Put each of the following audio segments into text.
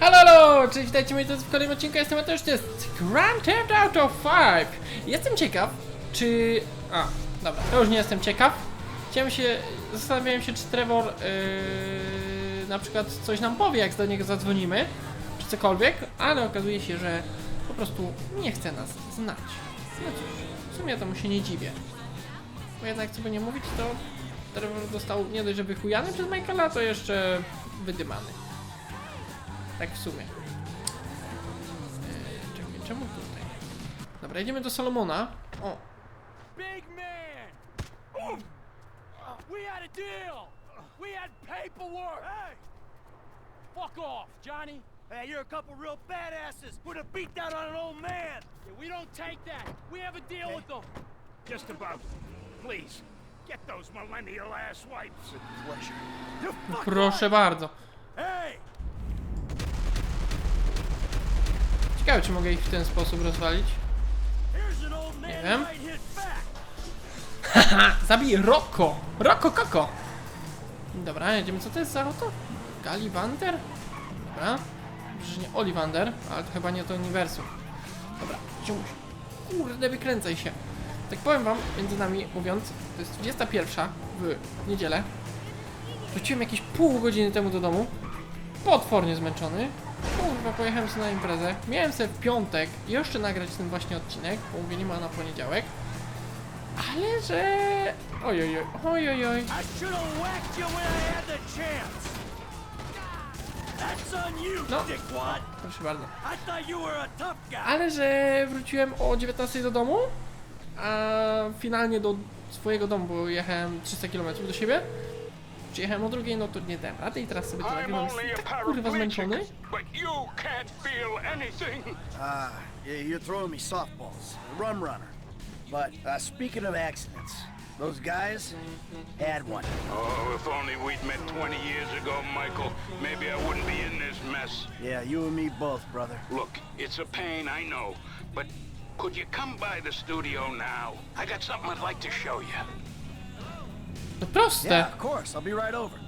Halo, halo! Cześć, witajcie moi drodzy w kolejnym odcinku, ja jestem Mateusz, to jest Grand Theft Auto 5 Jestem ciekaw, czy... A, dobra, to już nie jestem ciekaw. Chciałem się, zastanawiałem się, czy Trevor yy, na przykład coś nam powie, jak do niego zadzwonimy Czy cokolwiek, ale okazuje się, że po prostu nie chce nas znać. No cóż, w sumie temu się nie dziwię. Bo jednak, co by nie mówić, to Trevor został nie dość, że wychujany przez Michaela, to jeszcze wydymany tak w sumie. Eee, czekaj, czemu tutaj? Dobra, idziemy do Solomona. O, Big man! We had a deal! We had paperwork! Hey! Fuck off, Johnny! Hey, you're a couple real badasses. Put a beat down on an old man. Yeah, we don't take that! We have a deal with them! Just about. Please, get those millennial ass wipes. Pleasure. Proszę bardzo. Hey! Ciekawe, czy mogę ich w ten sposób rozwalić. Man wiem. Haha, zabij Rocco! Rocco Koko! Dobra, jedziemy. Co to jest za auto? Galiwander? Dobra. Przecież nie Oliwander, ale to chyba nie to uniwersum. Dobra, ciąg. Kurde, wykręcaj się. Tak powiem wam, między nami mówiąc, to jest 21 w niedzielę. Wróciłem jakieś pół godziny temu do domu. Potwornie zmęczony. Kurwa, pojechałem sobie na imprezę. Miałem sobie w piątek jeszcze nagrać ten właśnie odcinek, bo mówię, nie ma na poniedziałek. Ale że... Ojojoj, ojojoj. No. Proszę bardzo. Ale że wróciłem o 19 do domu, a finalnie do swojego domu, bo jechałem 300 km do siebie. Przyjechałem o drugiej, no to nie dałem rady i teraz sobie to I'm nagrywam. only a Jestem tak kurwa zmęczony. but you can't feel anything. Ah, yeah, you're throwing me softballs. Rum runner. But uh, speaking of accidents, those guys had one. Oh, if only we'd met 20 years ago, Michael, maybe I wouldn't be in this mess. Yeah, you and me both, brother. Look, it's a pain, I know, but could you come by the studio now? I got something I'd like to show you. To proste. Yeah, of course. I'll be right over.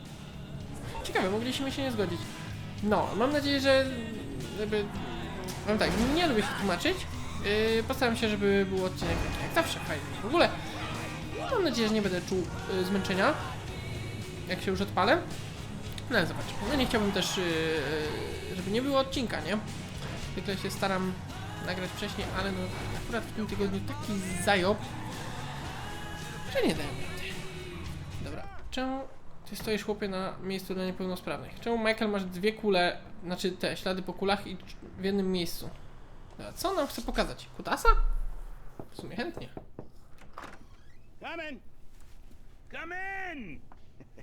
Ciekawe, mogliśmy się nie zgodzić. No, mam nadzieję, że żeby... Mam tak, nie lubię się tłumaczyć. Yy, postaram się, żeby był odcinek taki jak zawsze fajny. W ogóle mam nadzieję, że nie będę czuł yy, zmęczenia, jak się już odpalę. No ale zobaczmy. No nie chciałbym też, yy, żeby nie było odcinka, nie? Zwykle się staram nagrać wcześniej, ale no akurat w tym tygodniu taki zajob, że nie. Dobra, czemu ty stoisz chłopie na miejscu dla niepełnosprawnych? Czemu Michael masz dwie kule, znaczy te ślady po kulach i w jednym miejscu? Dobra, co on nam chce pokazać? Kutasa? W sumie chętnie. Come in. Come in.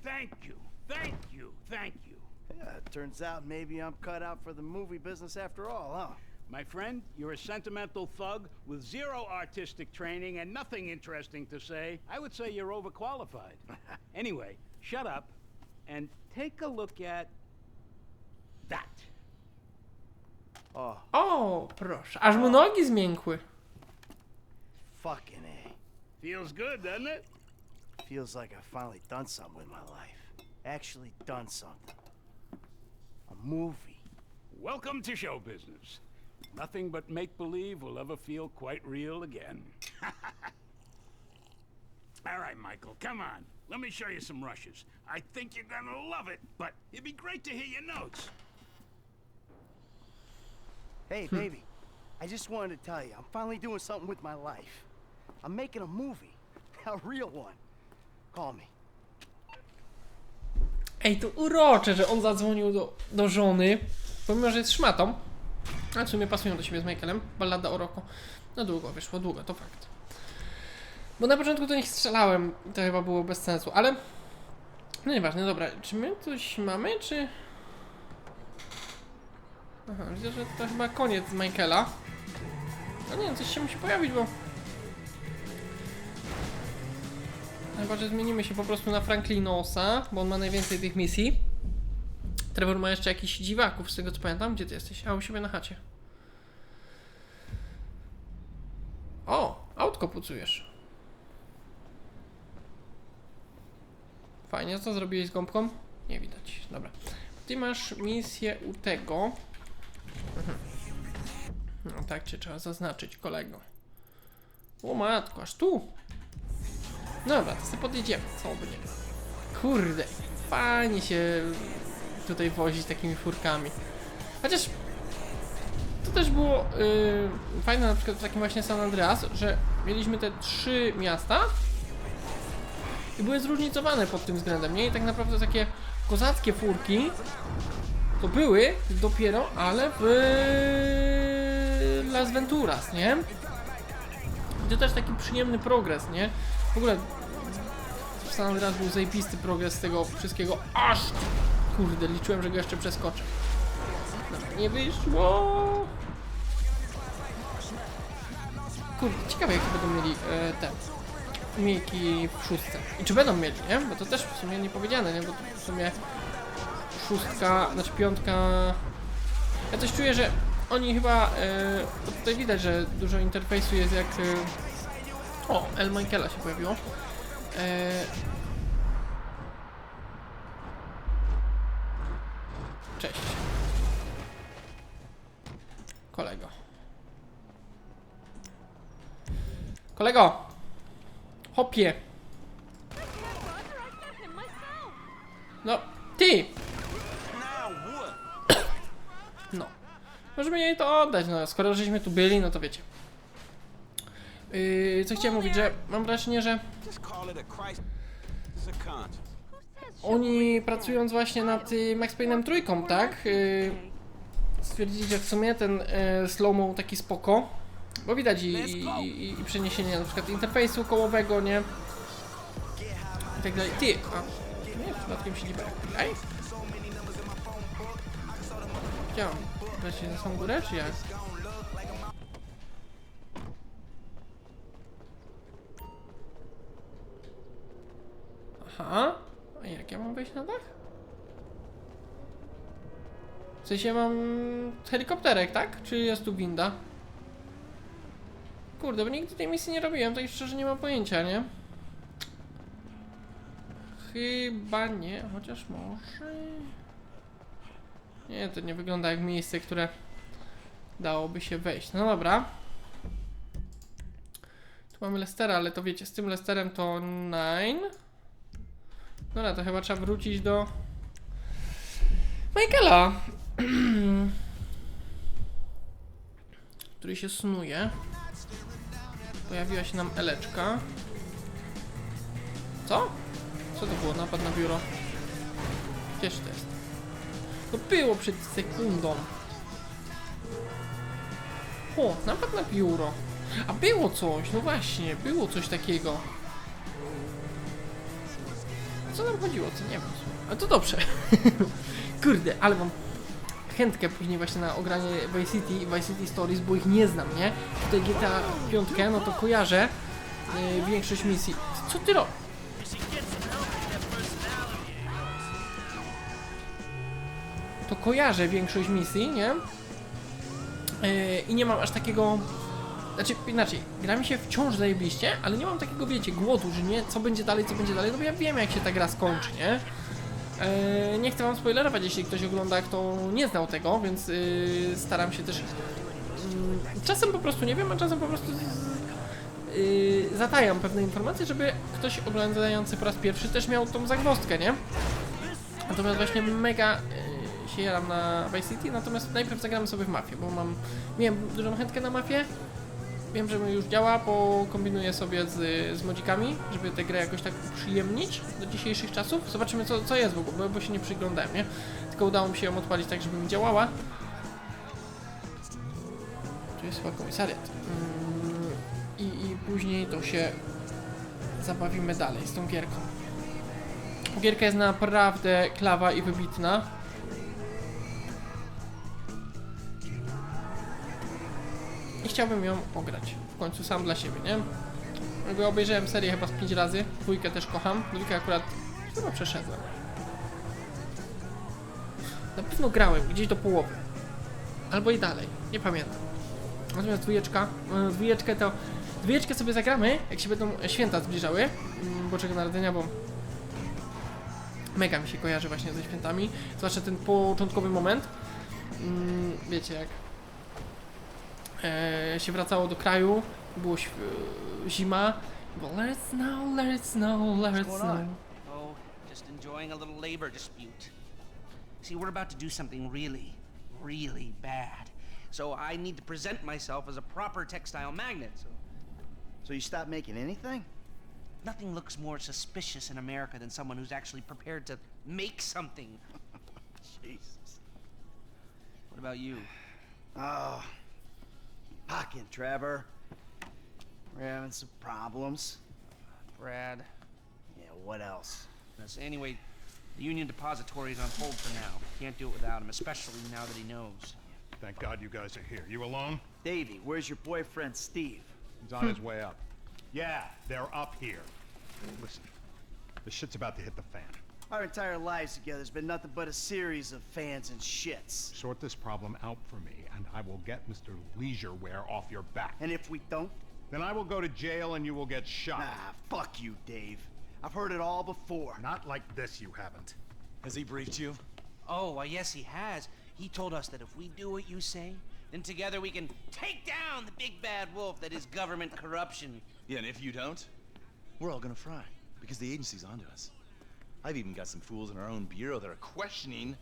Thank you, thank you, thank you. Yeah, it turns out maybe I'm cut out for the movie business after all, huh? My friend, you're a sentimental thug with zero artistic training and nothing interesting to say. I would say you're overqualified. anyway, shut up and take a look at that. Oh, O, proszę, aż mu nogi zmiękły. fucking A. Feels good, doesn't it? Feels like I've finally done something with my life. Actually done something. A movie. Welcome to show business. Nothing but make believe will ever feel quite real again. All right, Michael, come on. Let me show you some rushes. I think you're gonna love it, but it'd be great to hear your notes. Hey, hmm. baby. I just wanted to tell you, I'm finally doing something with my life. I'm making a movie. A real one. Call me. Ej, to urocze, że on zadzwonił do, do żony, pomimo, że jest szmatą. Ale w sumie pasują do siebie z Michaelem. Ballada o Rocco. No długo wyszło, długo, to fakt. Bo na początku do nich strzelałem, to chyba było bez sensu, ale... No nieważne, dobra, czy my coś mamy, czy... Aha, widzę, że to chyba koniec Michaela. No nie wiem, coś się musi pojawić, bo... Chyba, że zmienimy się po prostu na Franklinosa, bo on ma najwięcej tych misji. Trevor ma jeszcze jakichś dziwaków, z tego co pamiętam. Gdzie ty jesteś? A, u siebie na chacie. O, autko pucujesz. Fajnie, co zrobiłeś z gąbką? Nie widać, dobra. Ty masz misję u tego. Mhm. No tak cię trzeba zaznaczyć, kolego. O matko, aż tu. Dobra, to sobie podjedziemy, co by nie. Kurde, fajnie się tutaj wozić takimi furkami. Chociaż to też było yy, fajne na przykład w takim właśnie San Andreas, że mieliśmy te trzy miasta i były zróżnicowane pod tym względem, nie? I tak naprawdę takie kozackie furki to były dopiero, ale w Las Venturas, nie? I to też taki przyjemny progres, nie? W ogóle w San Andreas był zajebisty progres z tego wszystkiego, aż kurde, liczyłem, że go jeszcze przeskoczę. Dobra, nie wyszło. Kurde, ciekawe jakie będą mieli e, te umiejki w szóstce. I czy będą mieli, nie? Bo to też w sumie nie powiedziane, nie? Bo to w sumie szóstka, znaczy piątka... Ja coś czuję, że oni chyba... E, tutaj widać, że dużo interfejsu jest jak... E, o, El Michaela się pojawiło. E, Cześć. Kolego. Kolego! Hopie! No, ty! No. Możemy jej to oddać, no. Skoro żeśmy tu byli, no to wiecie. Yy, co chciałem mówić, że mam wrażenie, że oni pracując właśnie nad y, Max Payne'em trójką, tak? Y, stwierdzili, że w sumie ten y, slow-mo taki spoko. Bo widać i, i, i, i przeniesienie na przykład interfejsu kołowego, nie? I tak dalej. Ty, a nie, przypadkiem siedziba Ej? Gdzie on? Wreszcie na samą górę, czy jak? Aha. A jak ja mam wejść na dach? W sensie mam helikopterek, tak? Czy jest tu winda? Kurde, bo nigdy tej misji nie robiłem, tak szczerze nie mam pojęcia, nie? Chyba nie, chociaż może... Nie, to nie wygląda jak miejsce, które dałoby się wejść. No dobra. Tu mamy Lestera, ale to wiecie, z tym Lesterem to 9. Dobra, to chyba trzeba wrócić do Michaela, który się snuje. Pojawiła się nam Eleczka. Co? Co to było? Napad na biuro? Gdzież to jest? To było przed sekundą. O, napad na biuro. A było coś, no właśnie, było coś takiego. Co nam chodziło? Co nie wiem. Ale to dobrze. Kurde, ale mam chętkę później właśnie na ogranie Vice City i Vice City Stories, bo ich nie znam, nie? Tutaj GTA 5, no to kojarzę yy, większość misji. Co ty robisz? To kojarzę większość misji, nie? Yy, I nie mam aż takiego znaczy, inaczej, gra mi się wciąż zajebiście, ale nie mam takiego, wiecie, głodu, że nie, co będzie dalej, co będzie dalej, no bo ja wiem, jak się ta gra skończy, nie? Eee, nie chcę wam spoilerować, jeśli ktoś ogląda, kto nie znał tego, więc yy, staram się też... Yy, czasem po prostu nie wiem, a czasem po prostu yy, zatajam pewne informacje, żeby ktoś oglądający po raz pierwszy też miał tą zagwozdkę, nie? Natomiast właśnie mega yy, się jaram na Vice City, natomiast najpierw zagramy sobie w Mafię, bo mam... Miałem dużą chętkę na Mafię, Wiem, że już działa, bo kombinuję sobie z, z modzikami, żeby tę grę jakoś tak uprzyjemnić do dzisiejszych czasów. Zobaczymy co, co jest w ogóle, bo, się nie przyglądałem, nie? Tylko udało mi się ją odpalić tak, żeby mi działała. Tu jest chyba komisariat. Mm, i, I później to się zabawimy dalej z tą gierką. Gierka jest naprawdę klawa i wybitna. Chciałbym ją ograć. W końcu sam dla siebie, nie? Jakby obejrzałem serię chyba z 5 razy, dwójkę też kocham, dwójkę akurat chyba przeszedłem. Na pewno grałem gdzieś do połowy. Albo i dalej, nie pamiętam. Natomiast dwójeczka, e, dwójeczkę to... Dwójeczkę sobie zagramy, jak się będą święta zbliżały, mm, Bożego Narodzenia, bo mega mi się kojarzy właśnie ze świętami, zwłaszcza ten początkowy moment. mm, wiecie jak Eh, się wracało do kraju, było ś- zima, było let it snow, let it snow, let it snow. Oh, just enjoying a little labor dispute. See, we're about to do something really, really bad. So I need to present myself as a proper textile magnet. So So you stopped making anything? nothing looks more suspicious in America than someone who's actually prepared to make something. Jesus. What about you? Oh. Pocket, Trevor. We're having some problems. Brad. Yeah, what else? Yes, Anyway, the Union Depository is on hold for now. Can't do it without him, especially now that he knows. Thank God you guys are here. You alone? Davey, where's your boyfriend, Steve? He's on his way up. Yeah, they're up here. Listen, the shit's about to hit the fan. Our entire lives together has been nothing but a series of fans and shits. Sort this problem out for me, and I will get Mr. Leisureware off your back. And if we don't, Then I will go to jail and you will get shot. ah, fuck you, Dave. I've heard it all before. Not like this, you haven't. Has he briefed you? Oh, why, yes, he has. He told us that if we do what you say, then together we can take down the big bad wolf that is government corruption. Yeah, and if you don't, we're all gonna fry because the agency's onto us. I've even got some fools in our own bureau that are questioning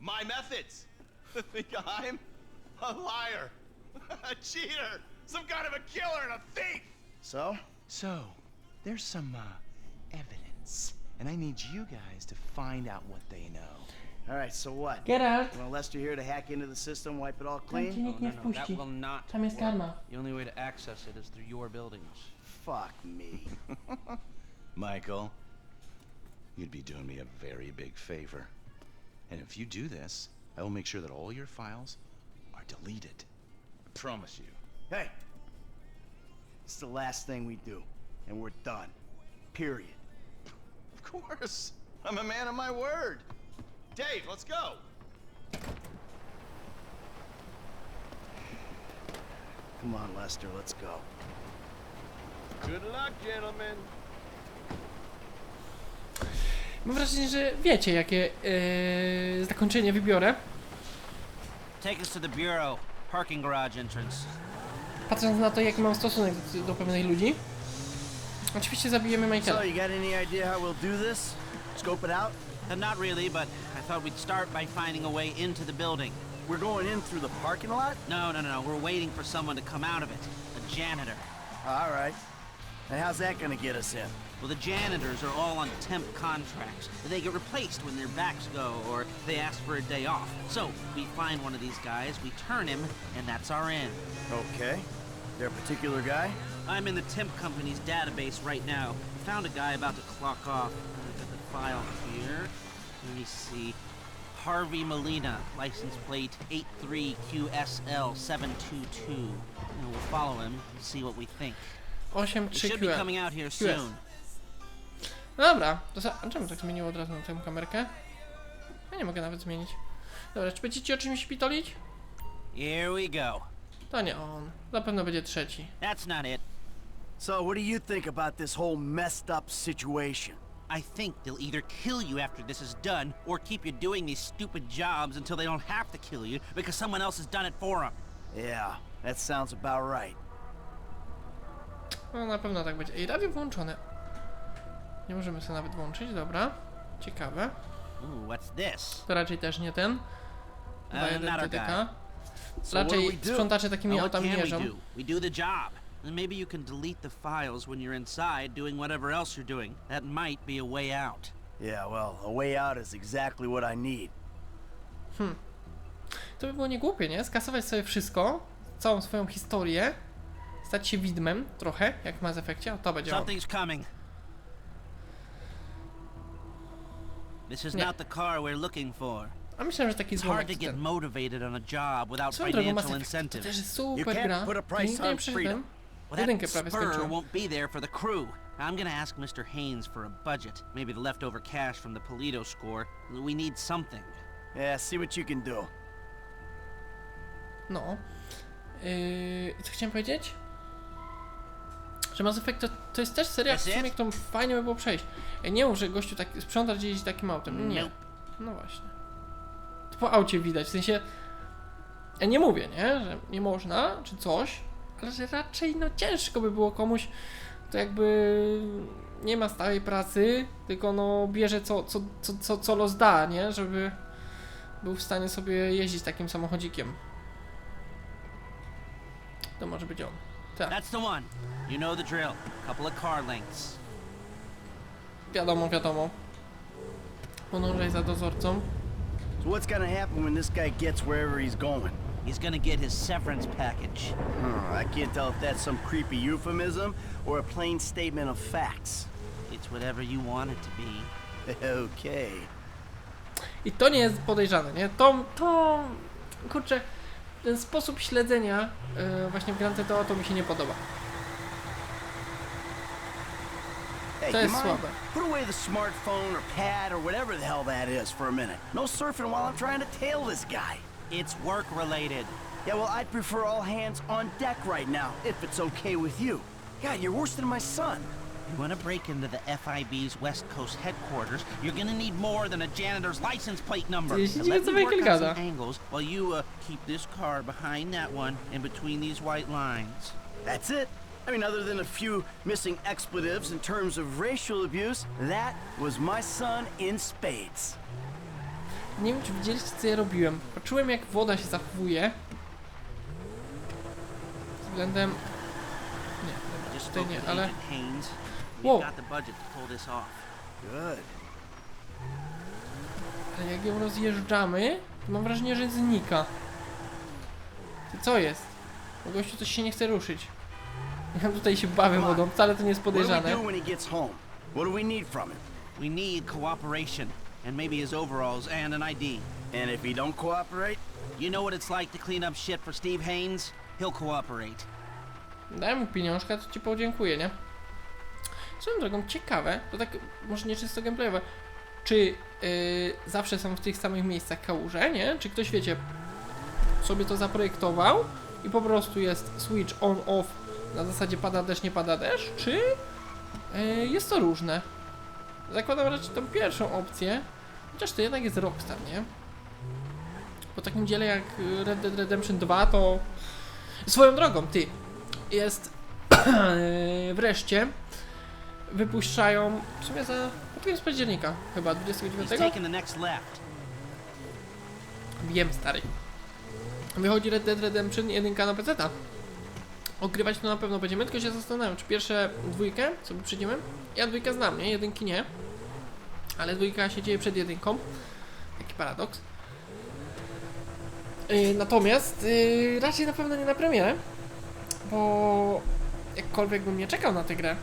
my methods. Think I'm a liar, a cheater, some kind of a killer and a thief. So? So, there's some uh, evidence, and I need you guys to find out what they know. All right, so what? Get out! You want Lester here to hack into the system, wipe it all clean? nikt No, nie no, no, that will not Tam jest work. karma. The only way to access it is through your buildings. Fuck me. Michael, you'd be doing me a very big favor. And if you do this, I will make sure that all your files are deleted. I promise you. Hey, it's the last thing we do, and we're done. Period. Of course. I'm a man of my word. Dave, let's go. Come on, Lester, let's go. Good luck, gentlemen. Mam wrażenie, że wiecie jakie e, zakończenie wybiorę. Take us to the bureau. Parking garage entrance. Patrząc na to jaki mam stosunek do, do pewnych ludzi. Oczywiście zabijemy Michaela. So, you got any idea how we'll do this? Scope it out? Uh, not really, but I thought we'd start by finding a way into the building. We're going in through the parking lot? No, no, no, no. We're waiting for someone to come out of it. A janitor. All right. And how's that gonna get us in? Well, the janitors are all on temp contracts. They get replaced when their backs go or they ask for a day off. So, we find one of these guys, we turn him, and that's our end. Okay. There a particular guy? I'm in the temp company's database right now. Found a guy about to clock off. I've got the file here. Let me see. Harvey Molina, license plate 83QSL722. You know, we'll follow him and see what we think. 8 He 3 should be QL. coming out here QS. soon. Dobra, to za... a czemu tak zmieniło od razu na tę kamerkę? Ja nie mogę nawet zmienić. Dobra, czy będziecie o czymś pitolić? Here we go. To nie on. Na pewno będzie trzeci. That's not it. So, what do you think about this whole messed up situation? I think they'll either kill you after this is done, or keep you doing these stupid jobs until they don't have to kill you because someone else has done it for them. Yeah, that sounds about right. No na pewno tak będzie. Ej, radio włączone. Nie możemy sobie nawet włączyć, dobra. Ciekawe. Ooh, what's this? To raczej też nie ten. Uh, 2.1 not our TDK. Raczej sprzątacze takimi autami jeżdżą. We do the job. And maybe you can delete the files when you're inside doing whatever else you're doing. That might be a way out. Yeah, well, a way out is exactly what I need. To by było niegłupie, nie? Skasować sobie wszystko, całą swoją historię, stać się widmem trochę, jak w Mass Effectie, a to będzie. Something's coming. This is Nie. not the car we're looking for. A myślałem, że taki It's złomek hard to get ten. motivated on a job without Swoją drogą Mass financial Effect to incentive. jest You super can't gra. put a price Nigdy nie on przeszedłem. Well, Jedynkę that prawie spur skończyłem. won't be there for the crew. I'm gonna ask Mr. Haynes for a budget. Maybe the leftover cash from the Polito score. We need something. Yeah, see what you can do. No. Yy, co chciałem powiedzieć? Że Mass Effect to, to jest też seria, w sumie, którą fajnie by było przejść. Nie mów, że gościu tak sprząta gdzieś takim autem. Nie. No właśnie. To po aucie widać, w sensie Ja nie mówię, nie, że nie można, czy coś, ale że raczej no ciężko by było komuś, to jakby nie ma stałej pracy, tylko no bierze co, co, co, co, co los da, nie, żeby był w stanie sobie jeździć takim samochodzikiem. To może być on. Tak, That's the one. You know the drill. Couple of car lengths. wiadomo, wiadomo. Podążaj za dozorcą. So what's gonna happen when this guy gets wherever he's going? He's gonna get his severance package. Huh, I can't tell if that's some creepy euphemism or a plain statement of facts. It's whatever you want it to be. okay. I to nie jest podejrzane, nie? To, to, kurczę, ten sposób śledzenia yy, właśnie w Grand Theft Auto mi się nie podoba. Hey, To you jest mind? słabe. Put away the smartphone or pad or whatever the hell that is for a minute. No surfing while I'm trying to tail this guy. It's work related. Yeah, well, I'd prefer all hands on deck right now, if it's okay with you. God, you're worse than my son. You want to break into the FIB's West Coast headquarters, you're gonna need more than a janitor's license plate number. Jeśli And let me work on some angles while you uh, keep this car behind that one and between these white lines. That's it. I mean, other than a few missing expletives in terms of racial abuse, that was my son in spades. Nie wiem, czy widzieliście, co ja robiłem. Poczułem, jak woda się zachowuje. Względem... Nie, Just tutaj spoke nie, with ale... Agent Haynes. Whoa. We've got the budget to pull this off. Good. Ale jak ją rozjeżdżamy, to mam wrażenie, że znika. Ty co jest? Bo gościu coś się nie chce ruszyć. Ja tutaj się bawię wodą, wcale to nie jest What do we podejrzane. do when he gets home? What do we need from him? We need cooperation, and maybe his overalls and an ID. And if he don't cooperate? You know what it's like to clean up shit for Steve Haynes? He'll cooperate. Daj mu pieniążka, to ci podziękuję, nie? Swoją drogą, ciekawe, to tak może nie czysto gameplayowe, czy yy, zawsze są w tych samych miejscach kałuże, nie? Czy ktoś, wiecie, sobie to zaprojektował i po prostu jest switch on-off na zasadzie pada deszcz, nie pada deszcz, czy yy, jest to różne? Zakładam raczej tą pierwszą opcję, chociaż to jednak jest Rockstar, nie? Po takim dziele jak y, Red Dead Redemption 2 to... Swoją drogą, ty, jest wreszcie wypuszczają w sumie za pod koniec października chyba He's 29 taking the next left. wiem stary. Wychodzi Red Dead Redemption 1 na PC ogrywać to na pewno będziemy tylko się zastanawiam czy pierwsze dwójkę sobie przejdziemy ja dwójkę znam nie? Jedynki nie. Ale dwójka się dzieje przed jedynką. Taki paradoks. Yy, natomiast yy, raczej na pewno nie na premierę bo jakkolwiek bym nie czekał na tę grę,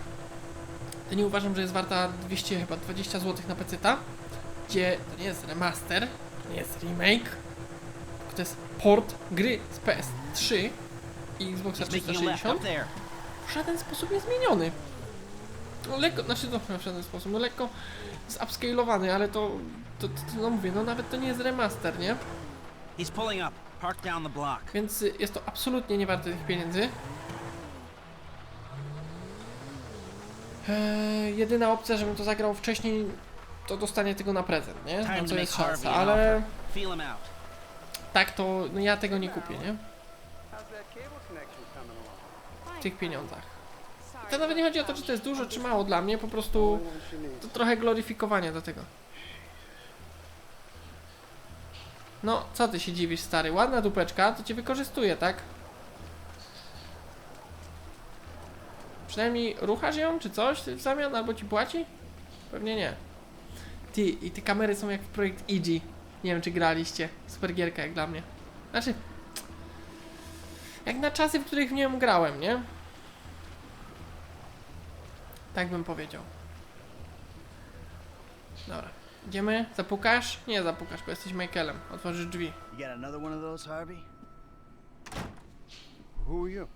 to nie uważam, że jest warta 200 chyba 20 zł na PC, gdzie to nie jest remaster, to nie jest remake, to jest port gry z PS3 i Xboxa He's making a left 360 up there. w żaden sposób nie zmieniony. No lekko, znaczy no w żaden sposób, no lekko zupscalowany, ale to, to, to, no mówię, no nawet to nie jest remaster, nie? He's pulling up. Więc jest to absolutnie nie warte tych pieniędzy. Eee, jedyna opcja, żebym to zagrał wcześniej, to dostanie tego na prezent, nie? To make jest szansa, an ale tak to no ja tego nie kupię, nie? W tych pieniądzach. To nawet nie chodzi o to, czy to jest dużo, czy mało dla mnie, po prostu to trochę gloryfikowanie do tego. No, co ty się dziwisz, stary? Ładna dupeczka, to cię wykorzystuje, tak? Przynajmniej ruchasz ją, czy coś w zamian, albo ci płaci? Pewnie nie. Ty, i te kamery są jak w projekt EG. Nie wiem, czy graliście. Super gierka jak dla mnie. Znaczy... Jak na czasy, w których w nią grałem, nie? Tak bym powiedział. Dobra. Idziemy? Zapukasz? Nie zapukasz, bo jesteś Michaelem. Otworzysz drzwi. You got another one of those, Harvey? Who are you?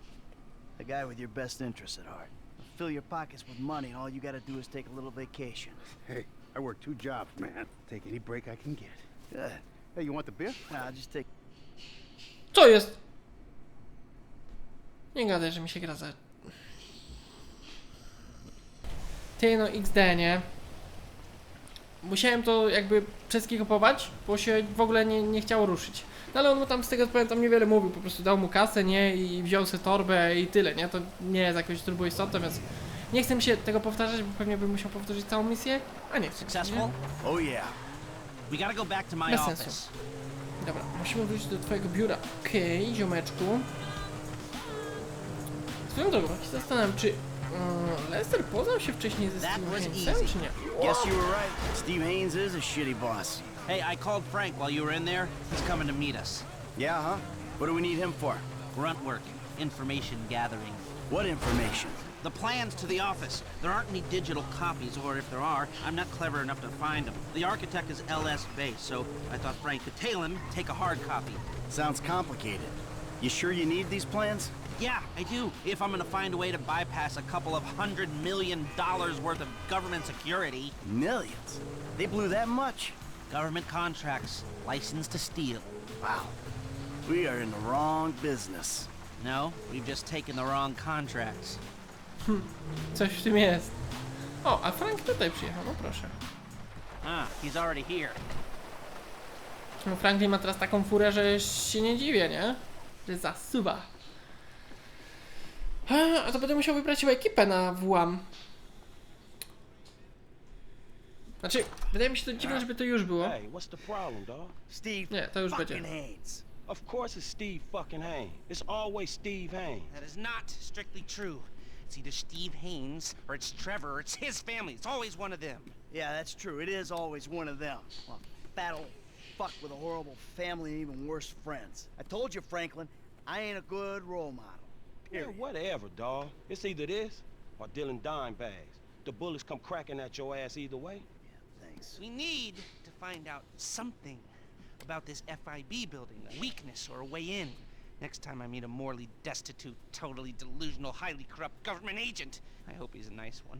The guy with your best interests at heart. Fill your pockets with money, and all you gotta do is take a little vacation. Hey, I work two jobs, man. Take any break I can get. Good. Hey, you want the beer? Nah, just take. Co jest? Nie gadaj, że mi się gra za... Ty no XD, nie? Musiałem to jakby wszystkie kupować, bo się w ogóle nie, nie chciało ruszyć. No ale on mu tam z tego co pamiętam niewiele mówił, po prostu dał mu kasę, nie? I wziął sobie torbę i tyle, nie? To nie jest jakoś turbo istotne, więc nie chcę mi się tego powtarzać, bo pewnie bym musiał powtórzyć całą misję, a nie chcę. Nie? Oh, yeah. We gotta go back to my Bez sensu. office. Dobra, musimy wrócić do twojego biura. Okej, ziomeczku. Swoją drogą, się zastanawiam, czy mm, Lester poznał się wcześniej ze That Steve'em was Hainesem, easy. czy nie? Guess you were right. Steve Haynes is a shitty boss. Hey, I called Frank while you were in there. He's coming to meet us. Yeah, huh? What do we need him for? Grunt work, information gathering. What information? The plans to the office. There aren't any digital copies, or if there are, I'm not clever enough to find them. The architect is LS based, so I thought Frank could tail him, take a hard copy. Sounds complicated. You sure you need these plans? Yeah, I do. If I'm gonna find a way to bypass a couple of hundred million dollars worth of government security. Millions. They blew that much? Government contracts, license to steal. Wow. We are in the wrong business. No, we've just taken the wrong contracts. Coś w tym jest. O, a Frank tutaj przyjechał, no proszę. Ah, he's already here. No Franklin ma teraz taką furę, że się nie dziwię, nie? Że zasuwa. A, a to będę musiał wybrać chyba ekipę na włam. Znaczy, wydaje mi się to dziwne, żeby to już było. Hey, what's the problem, dog? Steve Nie, to już fucking będzie. Haynes. Of course it's Steve fucking Hain. It's always Steve Hain. That is not strictly true. It's either Steve Haynes or it's Trevor or it's his family. It's always one of them. Yeah, that's true. It is always one of them. Well, fat old fuck with a horrible family and even worse friends. I told you, Franklin, I ain't a good role model. Yeah, Period. whatever, dawg. It's either this or Dylan dime bags. The bullets come cracking at your ass either way. Thanks. We need to find out something about this FIB building, a weakness or a way in. Next time I meet a morally destitute, totally delusional, highly corrupt government agent, I hope he's a nice one.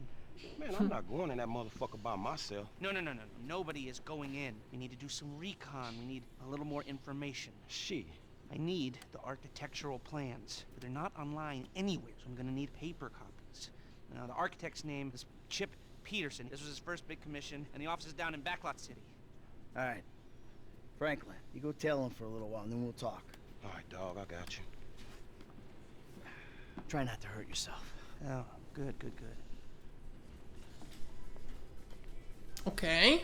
Man, I'm not going in that motherfucker by myself. No, no, no, no, no. Nobody is going in. We need to do some recon. We need a little more information. Shit. I need the architectural plans, but they're not online anywhere, so I'm gonna need paper copies. Now, the architect's name is Chip Peterson. This was his first big commission, and the office is down in Backlot City. All right. Franklin, you go tell him for a little while, and then we'll talk. All right, dog, I got you. Try not to hurt yourself. Oh, good, good, good. Okej.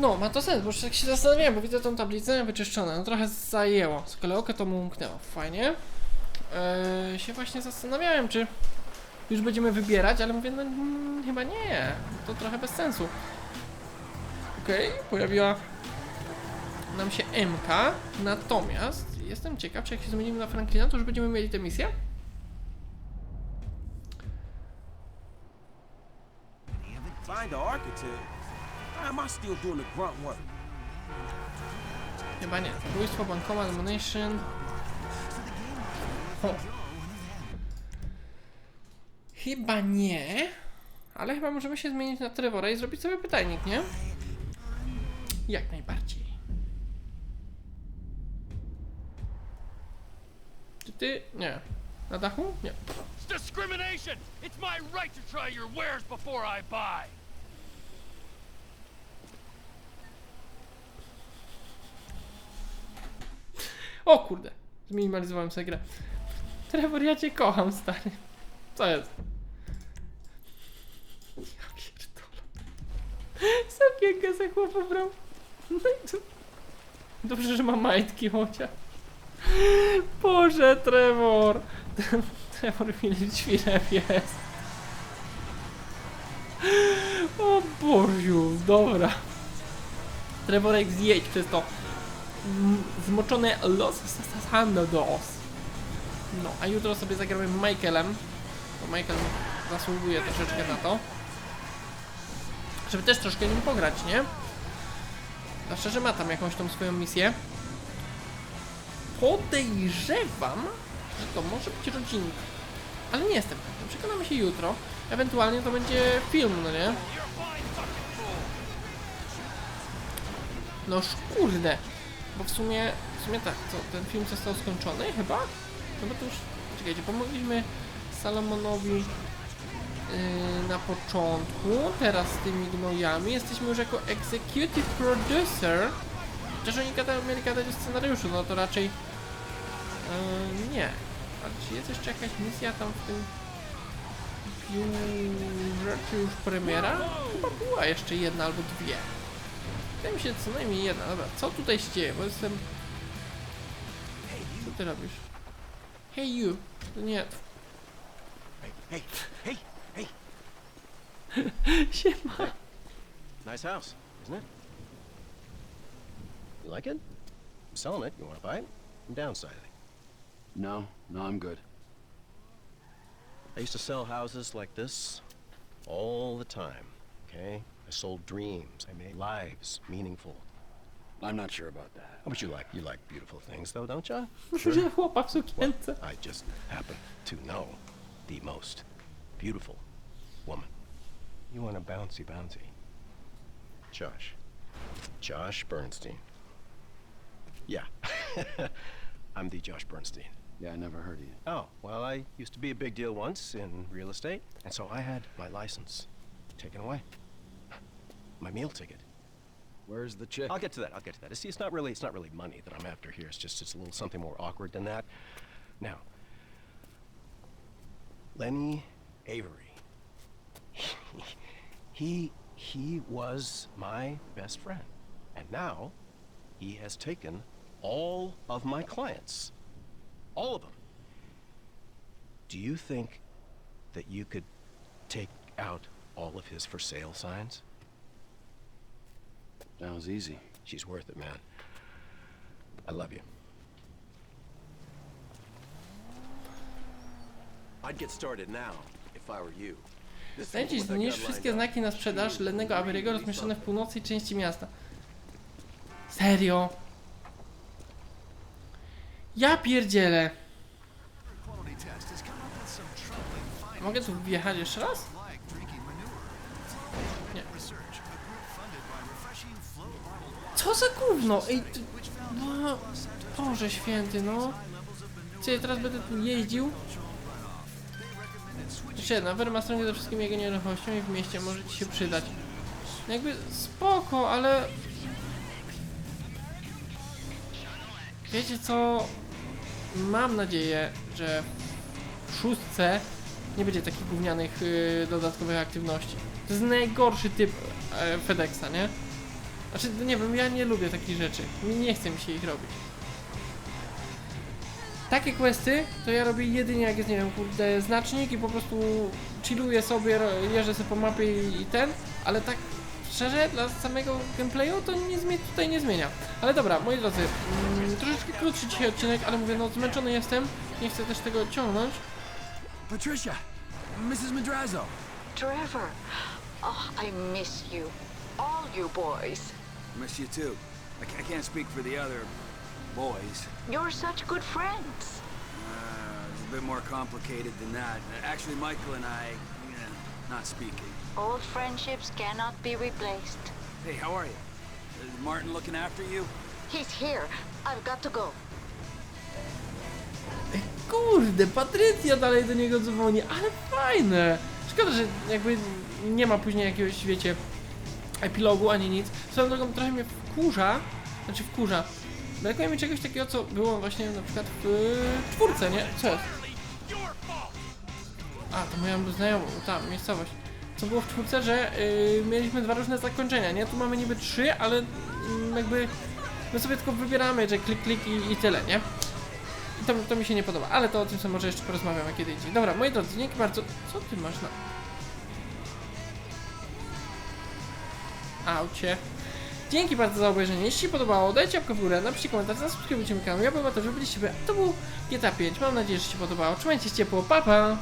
No, ma to sens, bo już się zastanawiałem, bo widzę tą tablicę wyczyszczoną. No trochę zajęło. Z kolei oko to mu umknęło. Fajnie. Eee, się właśnie zastanawiałem, czy już będziemy wybierać, ale mówię, no mm, chyba nie. To trochę bez sensu. Okej, pojawiła nam się MK, natomiast jestem ciekaw, czy jak się zmienimy na Franklina, to już będziemy mieli tę misję? Find the architect. Why am I still doing the grunt work? Chyba nie. Zabójstwo, bankomat, ammunition. O. Chyba nie. Ale chyba możemy się zmienić na Trevora i zrobić sobie pytajnik, nie? Jak najbardziej. Czy ty... Nie. Na dachu? Nie. It's discrimination! It's my right to try your wares before I buy! O kurde. Zminimalizowałem sobie grę. Trevor, ja cię kocham, stary. Co jest? Ja pierdolę. Sakienkę se chłop pobrał. No. Dobrze, że ma majtki chociaż. Boże, Trevor. Trevor świrem jest. O Boziu, dobra. Trevorek zjedź przez to zmoczone Los Sandos. No, a jutro sobie zagramy Michaelem, bo Michael zasługuje troszeczkę na to. Żeby też troszkę nim pograć, nie? Zwłaszcza, że ma tam jakąś tą swoją misję. Podejrzewam, że to może być rodzinka. Ale nie jestem pewien. Przekonamy się jutro. Ewentualnie to będzie film, no nie? No kurde. Bo w sumie, w sumie tak, co, ten film został skończony chyba? No to już, czekajcie, pomogliśmy Salomonowi yy, na początku, teraz z tymi gnojami, jesteśmy już jako executive producer Chociaż oni gada, mieli gadać o scenariuszu, no to raczej yy, nie. A czy jest jeszcze jakaś misja tam w tym biurze, czy już premiera? Chyba była jeszcze jedna albo dwie. Wydaje mi się co najmniej jedna. Dobra, co tutaj się dzieje? Bo jestem... Co ty robisz? Hey you! To nie... Hey, hey, hey. Siema! Nice house, isn't it? You like it? I'm selling it. You want to buy it? I'm downsizing. No, no, I'm good. I used to sell houses like this all the time, okay? I sold dreams. I made lives meaningful. I'm not sure about that. Oh, How about you like you like beautiful things though, don't you? Sure. Chłopak sukience. I just happen to know the most beautiful woman. You want a bouncy bouncy. Josh. Josh Bernstein. Yeah. I'm the Josh Bernstein. Yeah, I never heard of you. Oh, well, I used to be a big deal once in real estate, and so I had my license taken away. My meal ticket. Where's the chick? I'll get to that. I'll get to that. I see, it's not really it's not really money that I'm after here. It's just it's a little something more awkward than that. Now, Lenny Avery. he he was my best friend, and now he has taken all of my clients, all of them. Do you think that you could take out all of his for sale signs? Sounds easy. She's worth it, man. I love you. I'd get started now if I were you. This Znajdź gun wszystkie znaki na sprzedaż Lennego Avery'ego rozmieszczone w północnej części miasta. Serio? Ja pierdzielę. Mogę tu wjechać jeszcze raz? Co za gówno? Ej, ty... No, Boże święty, no. Ja teraz będę tu jeździł? Jeszcze jedna, firma stronuje ze wszystkimi jego nieruchomościami w mieście, może ci się przydać. Jakby spoko, ale... Wiecie co? Mam nadzieję, że w szóstce nie będzie takich gównianych yy, dodatkowych aktywności. To jest najgorszy typ e, FedExa, nie? Znaczy, no nie wiem, ja nie lubię takich rzeczy. Nie, nie chce mi się ich robić. Takie questy to ja robię jedynie jak jest, nie wiem, kurde, znacznik i po prostu chilluję sobie, ro- jeżdżę sobie po mapie i, i ten, ale tak szczerze, dla samego gameplayu to nic mnie tutaj nie zmienia. Ale dobra, moi drodzy, mm, troszeczkę krótszy dzisiaj odcinek, ale mówię, no zmęczony jestem, nie chcę też tego ciągnąć. Patricia, Mrs. Madrazo. Trevor, oh, I miss you. All you boys. Miss you too. I, ca- I can't speak for the other boys. You're such good friends. Uh, it's a bit more complicated than that. Uh, Actually, Michael and I, yeah, not speaking. Old friendships cannot be replaced. Hey, how are you? Is Martin looking after you? He's here. I've got to go. Kurde, Patrycja dalej do niego dzwoni, ale fajne! Szkoda, że jakby nie ma później jakiegoś, wiecie, epilogu ani nic. Swoją drogą trochę mnie wkurza, znaczy wkurza. Brakuje mi czegoś takiego, co było właśnie na przykład w y, czwórce, nie? Co jest? A, to moja znajoma, tam, miejscowość. Co było w czwórce, że y, mieliśmy dwa różne zakończenia, nie? Tu mamy niby trzy, ale mm, jakby my sobie tylko wybieramy, że klik, klik i, i tyle, nie? I to, to mi się nie podoba, ale to o tym sobie może jeszcze porozmawiamy kiedy indziej. Dobra, moi drodzy, dzięki bardzo. Co ty masz na... Aucie. Dzięki bardzo za obejrzenie. Jeśli się podobało, dajcie łapkę w górę, napiszcie komentarz, zasubskrybujcie mój kanał. Ja bym to, że byliście, to był GTA 5. Mam nadzieję, że się podobało. Trzymajcie się ciepło, pa pa!